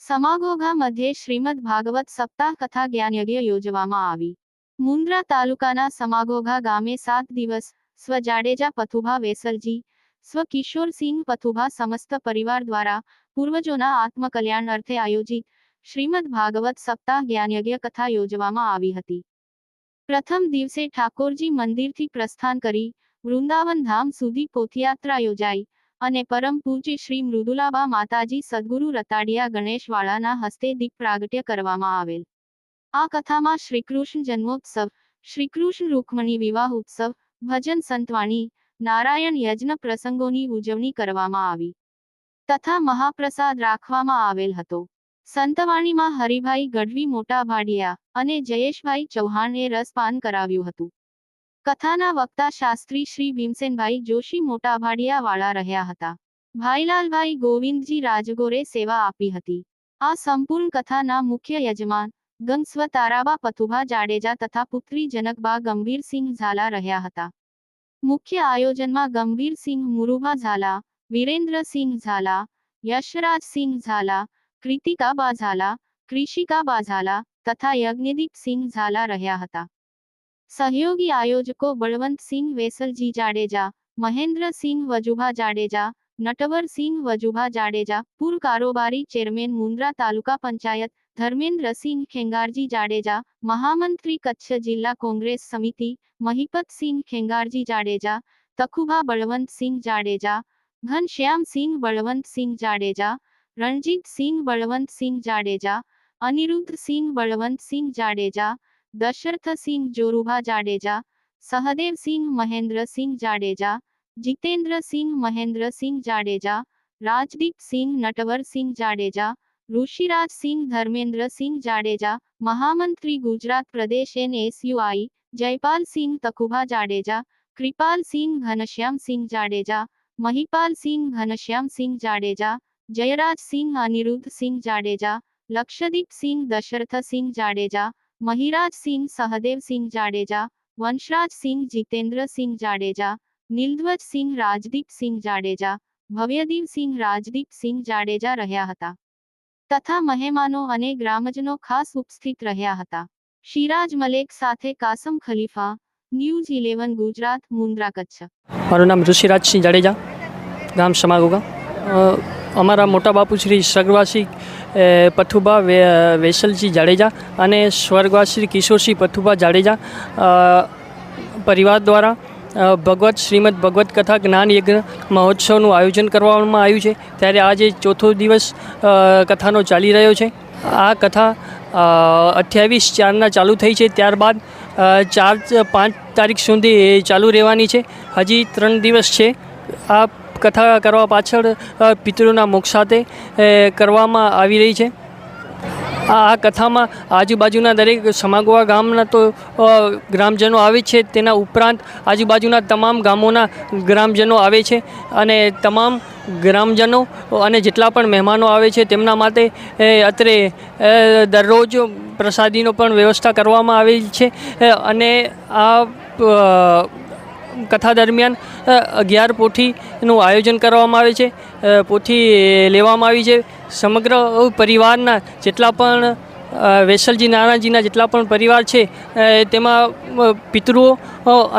સમાગોગા મધ્યે શ્રીમદ ભાગવત સપ્તાહ કથા જ્ઞાનયજ્ઞ યોજવામાં આવી મુન્દ્રા તાલુકાના સમાગોગા ગામે સાત દિવસ સ્વ જાડેજા પથુભા વેસલજી સ્વ કિશોરસિંહ પથુભા સમસ્ત પરિવાર દ્વારા પૂર્વજોના આત્મકલ્યાણ અર્થે આયોજિત શ્રીમદ ભાગવત સપ્તાહ જ્ઞાનયજ્ઞ કથા યોજવામાં આવી હતી પ્રથમ દિવસે ઠાકોરજી મંદિરથી પ્રસ્થાન કરી વૃંદાવન ધામ સુધી પોથયાત્રા યોજાઈ અને પરમ પૂજ્ય શ્રી મૃદુલાબા માતાજી સદગુરુ રતાડિયા ગણેશવાળાના હસ્તે દીપ પ્રાગટ્ય કરવામાં આવેલ. આ કથામાં શ્રીકૃષ્ણ જન્મોત્સવ, શ્રીકૃષ્ણ રૂકમણી વિવાહ ઉત્સવ, ભજન સંતવાણી, નારાયણ યજ્ઞ પ્રસંગોની ઉજવણી કરવામાં આવી. તથા મહાપ્રસાદ રાખવામાં આવેલ હતો. સંતવાણીમાં હરિભાઈ ગઢવી મોટા ભાડિયા અને જયેશભાઈ ચૌહાણે રસપાન કરાવ્યું હતું. કથાના વક્તા શાસ્ત્રી શ્રી ભીમસેનભાઈ જોશી મોટા ભાડિયાવાળા રહ્યા હતા. ભાઈલાલભાઈ ગોવિંદજી રાજગોરે સેવા આપી હતી. આ સંપૂર્ણ કથાના મુખ્ય યજમાન ગંસ્વ તારાબા પથુભા જાડેજા તથા પુત્રી જનકબા ગંભીરસિંહ ઝાલા રહ્યા હતા. મુખ્ય આયોજનમાં ગંભીરસિંહ મુરુભા ઝાલા, વિરેન્દ્રસિંહ ઝાલા, યશરાજસિંહ ઝાલા કૃતિકાબા ઝાલા કૃષિકાબા ઝાલા તથા યજ્ઞદીપસિંહ ઝાલા રહ્યા હતા. સહયોગી આયોજકો બળવંતસિંહ વેસલજી જાડેજા મહેન્દ્રસિંહ વજુભા જાડેજા નટવરસિંહ વજુભા જાડેજા પૂર્વ કારોબારી ચેરમેન મુન્દ્રા તાલુકા પંચાયત ધર્મેન્દ્રસિંહ ખેંગારજી જાડેજા, મહામંત્રી કચ્છ જિલ્લા કોંગ્રેસ સમિતિ મહિપતસિંહ ખેંગારજી જાડેજા, તખુભા બળવંતસિંહ જાડેજા ઘનશ્યામસિંહ બળવંતસિંહ જાડેજા રણજીતસિંહ બળવંતસિંહ જાડેજા અનિરુદ્ધસિંહ બળવંતસિંહ જાડેજા દશરથસિંહ જોરુભા જાડેજા સહદેવસિંહ મહેન્દ્રસિંહ જાડેજા જીતેન્દ્રસિંહ મહેન્દ્રસિંહ જાડેજા રાજદીપસિંહ નટવરસિંહ જાડેજા ઋષિરાજસિંહ ધર્મેન્દ્રસિંહ જાડેજા મહામંત્રી ગુજરાત પ્રદેશ એનએસયુઆઈ જયપાલસિંહ તકુભા જાડેજા કૃપાલસિંહ ઘનશ્યામસિંહ જાડેજા મહિપાલસિંહ ઘનશ્યામસિંહ જાડેજા જયરાજસિંહ અનિરુદ્ધસિંહ જાડેજા લક્ષદીપસિંહ દશરથસિંહ જાડેજા મહિરાજસિંહ સહદેવસિંહ જાડેજા વંશરાજસિંહ જીતેન્દ્રસિંહ જાડેજા નીલધ્વજસિંહ રાજદીપસિંહ જાડેજા ભવ્યદીવસિંહ રાજદીપસિંહ જાડેજા રહ્યા હતા. તથા મહેમાનો અને ગ્રામજનો ખાસ ઉપસ્થિત રહ્યા હતા. શિરાજ મલેક સાથે કાસમ ખલીફા, ન્યૂઝ ઇલેવન, ગુજરાત, મુન્દ્રા કચ્છ. મારું નામ ઋષિરાજસિંહ જાડેજા, ગામ સમાગોગા. અમારા મોટા બાપુ શ્રી સ્વર્ગવાસી પથુભા વેસલજી જાડેજા અને સ્વર્ગવાસી કિશોરસિંહ પથુભા જાડેજા પરિવાર દ્વારા ભગવત, શ્રીમદ ભગવત કથા જ્ઞાન યજ્ઞ મહોત્સવનું આયોજન કરવામાં આવ્યું છે. ત્યારે આજે ચોથો દિવસ કથાનો ચાલી રહ્યો છે. આ કથા અઠ્યાવીસ ચારના ચાલુ થઈ છે. ત્યારબાદ ચાર, પાંચ તારીખ સુધી ચાલુ રહેવાની છે. હજી ત્રણ દિવસ છે. આ કથા કરવા પાછળ પિતૃના મુખ સાથે કરવામાં આવી રહી છે. આ કથામાં આજુબાજુના દરેક સમાગવા ગામના તો ગ્રામજનો આવે છે. તેના ઉપરાંત આજુબાજુના તમામ ગામોના ગ્રામજનો આવે છે અને તમામ ગ્રામજનો અને જેટલા પણ મહેમાનો આવે છે તેમના માટે અત્રે દરરોજ પ્રસાદીનો પણ વ્યવસ્થા કરવામાં આવેલી છે. અને આ કથા દરમિયાન અગિયાર પોથીનું આયોજન કરવામાં આવે છે. પોથી લેવામાં આવી છે. સમગ્ર પરિવારના જેટલા પણ વેસલજી નાનાજીના જેટલા પણ પરિવાર છે તેમાં પિતૃઓ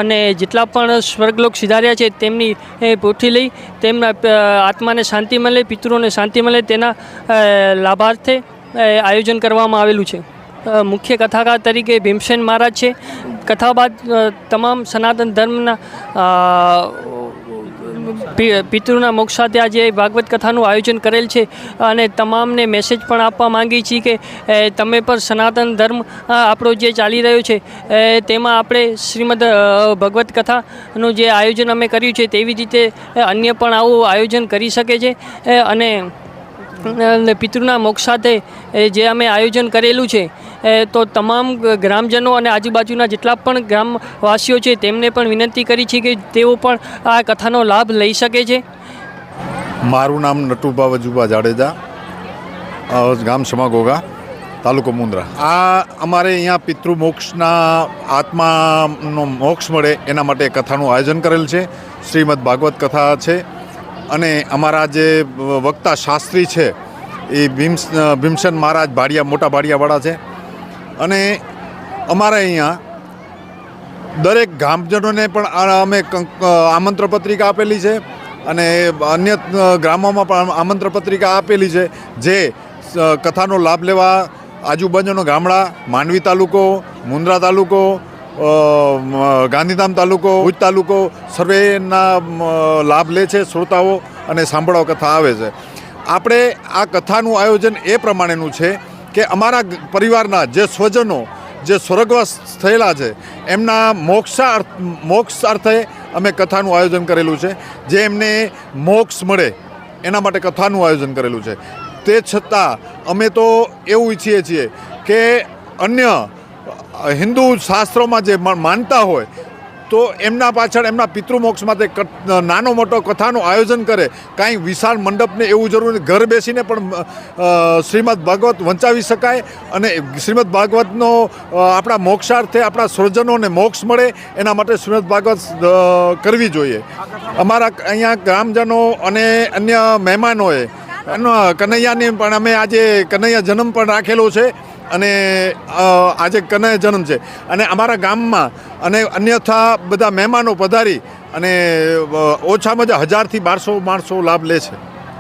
અને જેટલા પણ સ્વર્ગલોક સિધાર્યા છે, તેમની પોથી લઈ તેમના આત્માને શાંતિ મળે, પિતૃઓને શાંતિ મળે, તેના લાભાર્થે આયોજન કરવામાં આવેલું છે. મુખ્ય કથાકાર તરીકે ભીમસેન મહારાજ છે. કથા બાદ તમામ સનાતન ધર્મના પિતૃના મોક્ષ સાથે આજે ભાગવત કથાનું આયોજન કરેલ છે અને તમામને મેસેજ પણ આપવા માંગીએ છીએ કે તમે પણ સનાતન ધર્મ આપણો જે ચાલી રહ્યો છે તેમાં આપણે શ્રીમદ ભગવત કથાનું જે આયોજન અમે કર્યું છે તેવી રીતે અન્ય પણ આવું આયોજન કરી શકે છે અને પિતૃના મોક્ષ સાથે જે અમે આયોજન કરેલું છે તો તમામ ગ્રામજનો અને આજુબાજુના જેટલા પણ ગ્રામવાસીઓ છે, તેમને પણ વિનંતી કરી છે કે તેઓ પણ આ કથાનો લાભ લઈ શકે છે. મારું નામ નટુભા વજુભા જાડેજા ગામ સમાગોગા, તાલુકો મુંદ્રા. આ અમારે અહીંયા પિતૃમોક્ષના આત્માનો મોક્ષ મળે એના માટે કથાનું આયોજન કરેલ છે. શ્રીમદ ભાગવત કથા છે અને અમારા જે વક્તા શાસ્ત્રી છે, એ ભીમ ભીમસન મહારાજ ભાડિયા, મોટા ભાડિયાવાળા છે. અને અમારે અહીંયા દરેક ગામજનોને પણ અમે આમંત્રણ પત્રિકા આપેલી છે અને અન્ય ગ્રામોમાં પણ આમંત્રણ પત્રિકા આપેલી છે જે કથાનો લાભ લેવા આજુબાજુનો ગામડા, માંડવી તાલુકો, મુન્દ્રા તાલુકો ગાંધીધામ તાલુકો, ભુજ તાલુકો, સર્વેના લાભ લે છે શ્રોતાઓ અને સાંભળવા કથા આવે છે. આપણે આ કથાનું આયોજન એ પ્રમાણેનું છે કે અમારા પરિવારના જે સ્વજનો, જે સ્વર્ગવાસ થયેલા છે, એમના મોક્ષા મોક્ષ અર્થે અમે કથાનું આયોજન કરેલું છે. જે એમને મોક્ષ મળે, એના માટે કથાનું આયોજન કરેલું છે. તે છતાં અમે તો એવું ઈચ્છીએ છીએ કે અન્ય હિન્દુ શાસ્ત્રોમાં જે માનતા હોય તો એમના પાછળ એમના પિતૃમોક્ષ માટે નાનો મોટો કથાનું આયોજન કરે. કાંઈ વિશાળ મંડપને એવું જરૂર ઘર બેસીને પણ શ્રીમદ ભાગવત વંચાવી શકાય અને શ્રીમદ ભાગવતનો આપણા મોક્ષાર્થે આપણા સ્વજનોને મોક્ષ મળે એના માટે શ્રીમદ ભાગવત કરવી જોઈએ. અમારા અહીંયા ગ્રામજનો અને અન્ય મહેમાનોએ કનૈયાની પણ અમે આજે કનૈયા જન્મ પણ રાખેલો છે. અને આજે કનૈયા જન્મ છે. અને અમારા ગામમાં અને અન્યથા બધા મહેમાનો પધારી અને ઓછામાં ઓછા હજારથી બારસો માણસો લાભ લે છે.